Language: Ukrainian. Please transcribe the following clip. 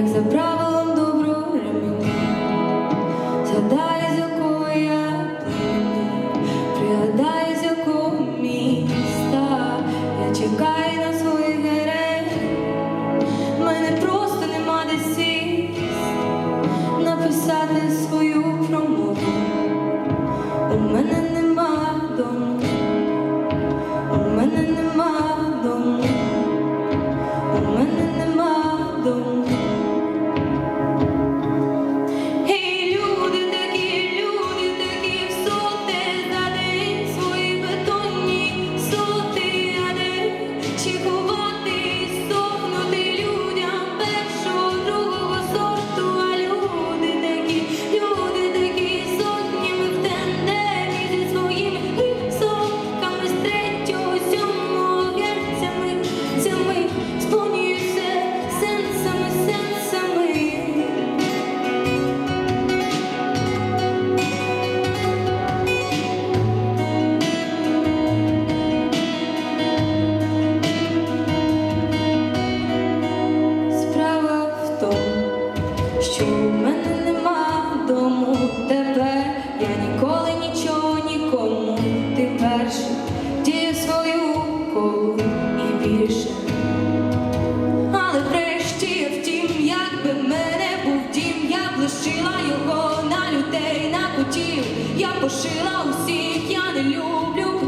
як за правилом добру ремені, згадай, з якого я племені, пригадай, з якого міста, я чекаю на своїх герей, мене просто нема де сісти, написати свою. чего колу і більше. Але врешті, втім, якби в мене був дім, я б лишила його на людей, на котів. Я пошила усіх, я не люблю.